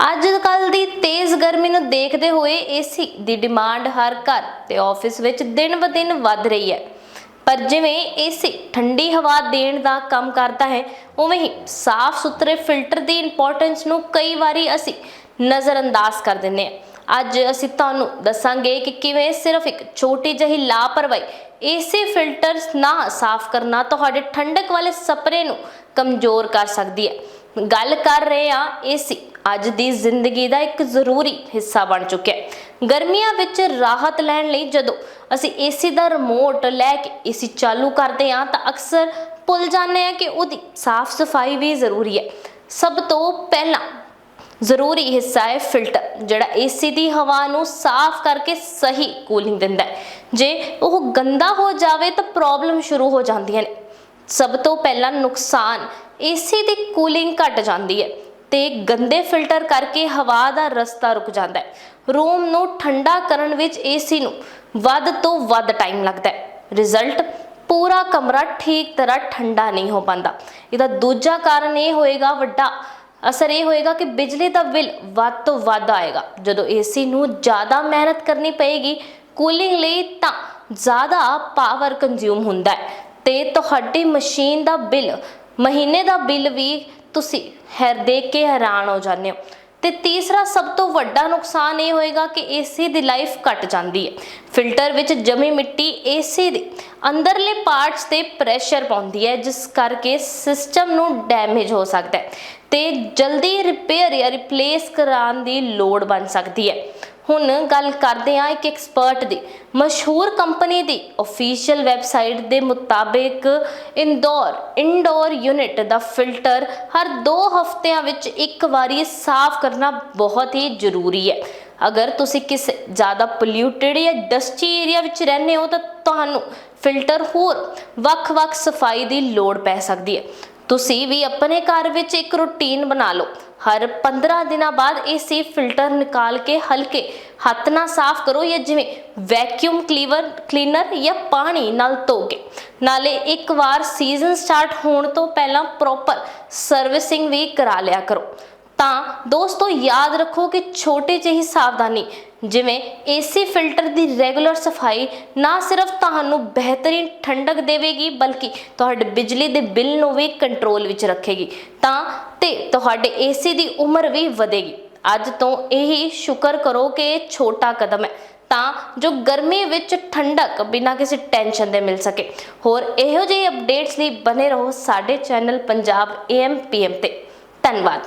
ਅੱਜ ਕੱਲ ਦੀ ਤੇਜ਼ ਗਰਮੀ ਨੂੰ ਦੇਖਦੇ ਹੋਏ ਏਸੀ ਦੀ ਡਿਮਾਂਡ ਹਰ ਘਰ ਤੇ ਆਫਿਸ ਵਿੱਚ ਦਿਨ ਬ ਦਿਨ ਵੱਧ ਰਹੀ ਹੈ। ਪਰ ਜਿਵੇਂ ਏਸੀ ਠੰਡੀ ਹਵਾ ਦੇਣ ਦਾ ਕੰਮ ਕਰਦਾ ਹੈ, ਉਵੇਂ ਹੀ ਸਾਫ਼ ਸੁਥਰੇ ਫਿਲਟਰ ਦੀ ਇੰਪੋਰਟੈਂਸ ਨੂੰ ਕਈ ਵਾਰੀ ਅਸੀਂ ਨਜ਼ਰਅੰਦਾਜ਼ ਕਰ ਦਿੰਦੇ ਹਾਂ। ਅੱਜ ਅਸੀਂ ਤੁਹਾਨੂੰ ਦੱਸਾਂਗੇ ਕਿ ਕਿਵੇਂ ਸਿਰਫ ਇੱਕ ਛੋਟੀ ਜਿਹੀ ਲਾਪਰਵਾਹੀ ਏਸੀ ਫਿਲਟਰਸ ਨਾ ਸਾਫ਼ ਕਰਨਾ ਤੁਹਾਡੇ ਠੰਡਕ ਵਾਲੇ ਸਪਰੇ ਨੂੰ ਕਮਜ਼ੋਰ ਕਰ ਸਕਦੀ ਹੈ। ਗੱਲ ਕਰ ਰਹੇ ਹਾਂ ਏਸੀ ਅੱਜ ਦੀ ਜ਼ਿੰਦਗੀ ਦਾ ਇੱਕ ਜ਼ਰੂਰੀ ਹਿੱਸਾ ਬਣ ਚੁੱਕਿਆ ਹੈ। ਗਰਮੀਆਂ ਵਿੱਚ ਰਾਹਤ ਲੈਣ ਲਈ ਜਦੋਂ ਅਸੀਂ ਏਸੀ ਦਾ ਰਿਮੋਟ ਲੈ ਕੇ ਏਸੀ ਚਾਲੂ ਕਰਦੇ ਹਾਂ, ਤਾਂ ਅਕਸਰ ਭੁੱਲ ਜਾਂਦੇ ਹਾਂ ਕਿ ਉਹਦੀ ਸਾਫ਼ ਸਫ਼ਾਈ ਵੀ ਜ਼ਰੂਰੀ ਹੈ। ਸਭ ਤੋਂ ਪਹਿਲਾਂ ਜ਼ਰੂਰੀ ਹਿੱਸਾ ਹੈ ਫਿਲਟਰ ਜਿਹੜਾ ਏਸੀ ਦੀ ਹਵਾ ਨੂੰ ਸਾਫ਼ ਕਰਕੇ ਸਹੀ ਕੂਲਿੰਗ ਦਿੰਦਾ ਹੈ। ਜੇ ਉਹ ਗੰਦਾ ਹੋ ਜਾਵੇ ਤਾਂ ਪ੍ਰੋਬਲਮ ਸ਼ੁਰੂ ਹੋ ਜਾਂਦੀਆਂ ਨੇ। ਸਭ ਤੋਂ ਪਹਿਲਾਂ ਨੁਕਸਾਨ ਏਸੀ ਦੀ ਕੂਲਿੰਗ ਘਟ ਜਾਂਦੀ ਹੈ ਤੇ ਗੰਦੇ ਫਿਲਟਰ ਕਰਕੇ ਹਵਾ ਦਾ ਰਸਤਾ ਰੁਕ ਜਾਂਦਾ ਹੈ। ਰੂਮ ਨੂੰ ਠੰਡਾ ਕਰਨ ਵਿੱਚ ਏਸੀ ਨੂੰ ਵੱਧ ਤੋਂ ਵੱਧ ਟਾਈਮ ਲੱਗਦਾ ਹੈ। ਰਿਜ਼ਲਟ ਪੂਰਾ ਕਮਰਾ ਠੀਕ ਤਰ੍ਹਾਂ ਠੰਡਾ ਨਹੀਂ ਹੋ ਪਾਉਂਦਾ। ਇਹਦਾ ਦੂਜਾ ਕਾਰਨ ਇਹ ਹੋਏਗਾ, ਵੱਡਾ ਅਸਰ ਇਹ ਹੋਏਗਾ ਕਿ ਬਿਜਲੀ ਦਾ ਬਿੱਲ ਵੱਧ ਤੋਂ ਵੱਧ ਆਏਗਾ। ਜਦੋਂ ਏਸੀ ਨੂੰ ਜ਼ਿਆਦਾ ਮਿਹਨਤ ਕਰਨੀ ਪਏਗੀ ਕੂਲਿੰਗ ਲਈ ਤਾਂ ਜ਼ਿਆਦਾ ਪਾਵਰ ਕੰਜ਼ਿਊਮ ਹੁੰਦਾ ਹੈ ਤੇ ਤੁਹਾਡੀ ਮਸ਼ੀਨ ਦਾ ਬਿੱਲ ਮਹੀਨੇ ਦਾ ਬਿੱਲ ਵੀ ਤੁਸੀਂ ਹੈਰ ਦੇਖ ਕੇ ਹੈਰਾਨ ਹੋ ਜਾਂਦੇ ਹੋ। ਤੇ ਤੀਸਰਾ ਸਭ ਤੋਂ ਵੱਡਾ ਨੁਕਸਾਨ ਇਹ ਹੋਏਗਾ ਕਿ ਏਸੀ ਦੀ ਲਾਈਫ ਘਟ ਜਾਂਦੀ ਹੈ। ਫਿਲਟਰ ਵਿੱਚ ਜਮੀ ਮਿੱਟੀ ਏਸੀ ਦੇ ਅੰਦਰਲੇ ਪਾਰਟਸ ਤੇ ਪ੍ਰੈਸ਼ਰ ਪਾਉਂਦੀ ਹੈ, ਜਿਸ ਕਰਕੇ ਸਿਸਟਮ ਨੂੰ ਡੈਮੇਜ ਹੋ ਸਕਦਾ ਹੈ ਤੇ ਜਲਦੀ ਰਿਪੇਅਰ ਜਾਂ ਰਿਪਲੇਸ ਕਰਾਉਣ ਦੀ ਲੋੜ ਬਣ ਸਕਦੀ ਹੈ। ਹੁਣ ਗੱਲ ਕਰਦੇ ਹਾਂ ਇੱਕ ਐਕਸਪਰਟ ਦੀ, ਮਸ਼ਹੂਰ ਕੰਪਨੀ ਦੀ ਅਫੀਸ਼ੀਅਲ ਵੈਬਸਾਈਟ ਦੇ ਮੁਤਾਬਿਕ ਇੰਦੌਰ ਇਨਡੋਰ ਯੂਨਿਟ ਦਾ ਫਿਲਟਰ ਹਰ 2 ਹਫ਼ਤਿਆਂ ਵਿੱਚ ਇੱਕ ਵਾਰੀ ਸਾਫ਼ ਕਰਨਾ ਬਹੁਤ ਹੀ ਜ਼ਰੂਰੀ ਹੈ। ਅਗਰ ਤੁਸੀਂ ਕਿਸੇ ਜ਼ਿਆਦਾ ਪੋਲਿਊਟਡ ਜਾਂ ਡਸਟੀ ਏਰੀਆ ਵਿੱਚ ਰਹਿੰਦੇ ਹੋ ਤਾਂ ਤੁਹਾਨੂੰ ਫਿਲਟਰ ਹੋਰ ਵੱਖ-ਵੱਖ ਸਫ਼ਾਈ ਦੀ ਲੋੜ ਪੈ ਸਕਦੀ ਹੈ। ਤੁਸੀਂ ਵੀ ਆਪਣੇ ਘਰ ਵਿੱਚ ਇੱਕ ਰੁਟੀਨ ਬਣਾ ਲਓ। ਹਰ 15 ਦਿਨਾਂ ਬਾਅਦ ਏਸੀ ਫਿਲਟਰ ਨਿਕਾਲ ਕੇ ਹਲਕੇ ਹੱਥ ਨਾਲ ਸਾਫ਼ ਕਰੋ ਜਾਂ ਜਿਵੇਂ ਵੈਕਿਊਮ ਕਲੀਵਰ ਕਲੀਨਰ ਜਾਂ ਪਾਣੀ ਨਾਲ ਧੋ ਕੇ ਨਾਲੇ ਇੱਕ ਵਾਰ ਸੀਜ਼ਨ ਸਟਾਰਟ ਹੋਣ ਤੋਂ ਪਹਿਲਾਂ ਪ੍ਰੋਪਰ ਸਰਵਿਸਿੰਗ ਵੀ ਕਰਾ ਲਿਆ ਕਰੋ। ਤਾਂ ਦੋਸਤੋ, ਯਾਦ ਰੱਖੋ ਕਿ ਛੋਟੀ ਜਿਹੀ ਸਾਵਧਾਨੀ, ਜਿਵੇਂ ਏਸੀ ਫਿਲਟਰ ਦੀ ਰੈਗੂਲਰ ਸਫ਼ਾਈ ਨਾ ਸਿਰਫ ਤੁਹਾਨੂੰ ਬਿਹਤਰੀਨ ਠੰਡਕ ਦੇਵੇਗੀ, ਬਲਕਿ ਤੁਹਾਡੇ ਬਿਜਲੀ ਦੇ ਬਿੱਲ ਨੂੰ ਵੀ ਕੰਟਰੋਲ ਵਿੱਚ ਰੱਖੇਗੀ। ਤਾਂ ਤੇ ਤੁਹਾਡੇ ਏਸੀ ਦੀ ਉਮਰ ਵੀ ਵਧੇਗੀ। ਅੱਜ ਤੋਂ ਇਹੀ ਸ਼ੁਕਰ ਕਰੋ ਕਿ ਇਹ ਛੋਟਾ ਕਦਮ ਹੈ। ਤਾਂ ਜੋ ਗਰਮੀ ਵਿੱਚ ਠੰਡਕ ਬਿਨਾਂ ਕਿਸੇ ਟੈਨਸ਼ਨ ਦੇ ਮਿਲ ਸਕੇ। ਹੋਰ ਇਹੋ ਜਿਹੇ ਅਪਡੇਟਸ ਲਈ ਬਨੇ ਰਹੋ ਸਾਡੇ ਚੈਨਲ ਪੰਜਾਬ ਏਐਮ ਪੀਐਮ ਤੇ। ਧੰਨਵਾਦ।